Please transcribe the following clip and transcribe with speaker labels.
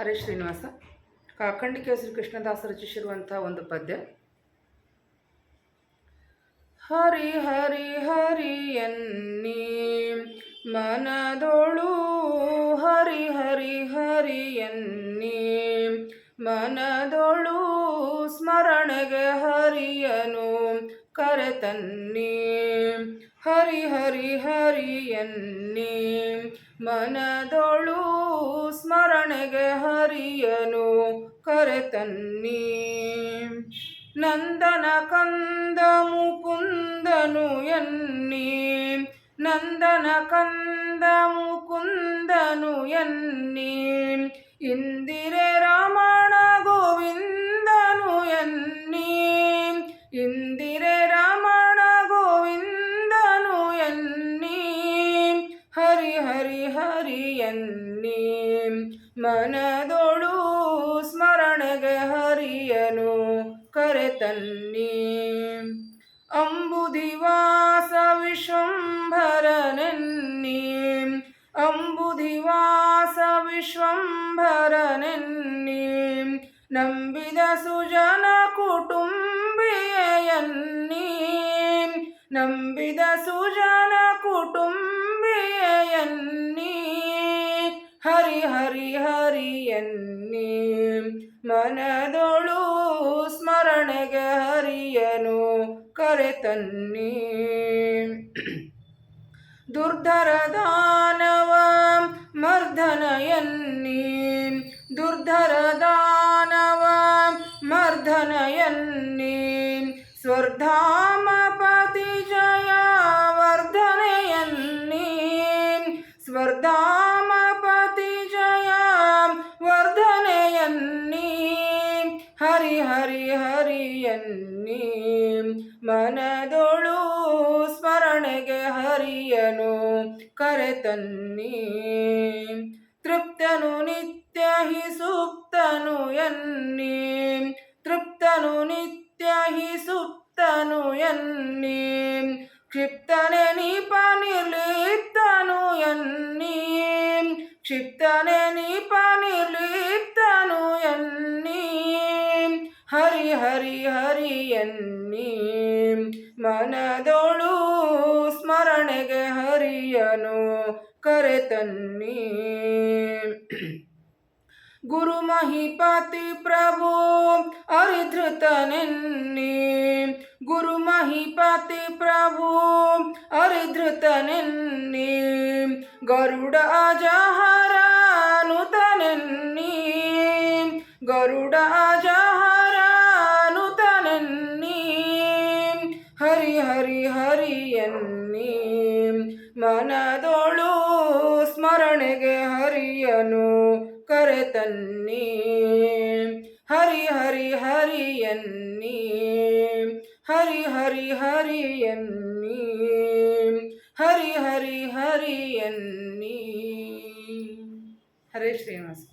Speaker 1: ಹರೇ ಶ್ರೀನಿವಾಸ. ಕಾಕಂಡಿ ಕೇಸರಿ ಕೃಷ್ಣದಾಸ ರಚಿಸಿರುವಂತಹ ಒಂದು ಪದ್ಯ. ಹರಿ ಹರಿ ಹರಿ ಎನ್ನಿ ಮನದೊಳು ಹರಿ ಹರಿ ಹರಿ ಎನ್ನಿ ಮನದೊಳು ಸ್ಮರಣೆಗೆ ಹರಿಯನು ಕರೆತನ್ನಿ ಹರಿ ಹರಿ ಹರಿ ಎನ್ನಿ. ಮನದೊಳು ಸ್ಮರಣೆಗೆ ಹರಿಯನು ಕರೆತನ್ನಿ ನಂದನ ಕಂದ ಮುಕುಂದನು ಎನ್ನಿ. ನಂದನ ಕಂದ ಮುಕುಂದನು ಎನ್ನಿ. ಇಂದಿರೆ ಎನ್ನಿ ಮನದೊಳು ಸ್ಮರಣೆಗೆ ಹರಿಯನು ಕರೆತನ್ನಿ. ಅಂಬುದಿವಾಸ ವಿಶ್ವಂಭರನೆನ್ನಿ. ಅಂಬುದಿವಾಸ ವಿಶ್ವಂಭರನೆನ್ನಿ. ನಂಬಿದ ಸುಜನ ಕುಟುಂಬಿಯನ್ನಿ ನಂಬಿದ ಸುಜನ ಕುಟುಂಬಿಯನ್ನಿ ಹರಿ ಹರಿ ಹರಿಯನ್ನಿ ಮನದೊಳು ಸ್ಮರಣೆಗೆ ಹರಿಯನು ಕರೆತನ್ನಿ. ದುರ್ಧರ ದಾನವ ಮರ್ದನ ಎನ್ನಿ. ದುರ್ಧರ ಹರಿ ಹರಿ ಹರಿ ಎನ್ನಿ. ಮನದೊಳು ಸ್ಮರಣೆಗೆ ಹರಿಯನು ಕರೆತನ್ನಿ ತೃಪ್ತನು ನಿತ್ಯ ಹಿ ಸೂಕ್ತನು ಎನ್ನಿ. ತೃಪ್ತನು ನಿತ್ಯ ಹಿ ಸುಪ್ತನು ಎನ್ನಿ. ಕ್ಷಿಪ್ತನೆ ನಿಪ ನಿರ್ಲಿಪ್ತನು ಎನ್ನಿ. ಕ್ಷಿಪ್ತನೆ ಹರಿ ಹರಿ ಹರಿ ಎನ್ನಿ ಮನದೊಳು ಸ್ಮರಣೆಗೆ ಹರಿಯನು ಕರೆತನ್ನಿ. ಗುರು ಮಹಿಪತಿ ಪ್ರಭು, ಅರಿಧೃತನೆನ್ನಿ. ಗುರು ಮಹಿಪತಿ ಪ್ರಭು, ಅರಿಧೃತನೆನ್ನಿ. ಗರುಡ ಅಜಹರ ನುತನೆನ್ನಿ ಗರುಡ ಸ್ಮರಣೆಗೆ ಹರಿಯನು ಕರೆತನ್ನಿ ಹರಿ ಹರಿ ಹರಿಯನ್ನಿ ಹರಿ ಹರಿ ಹರಿಯನ್ನಿ ಹರಿ ಹರಿ ಹರಿಯನ್ನಿ ಹರೇ ಶ್ರೀನಿವಾಸ.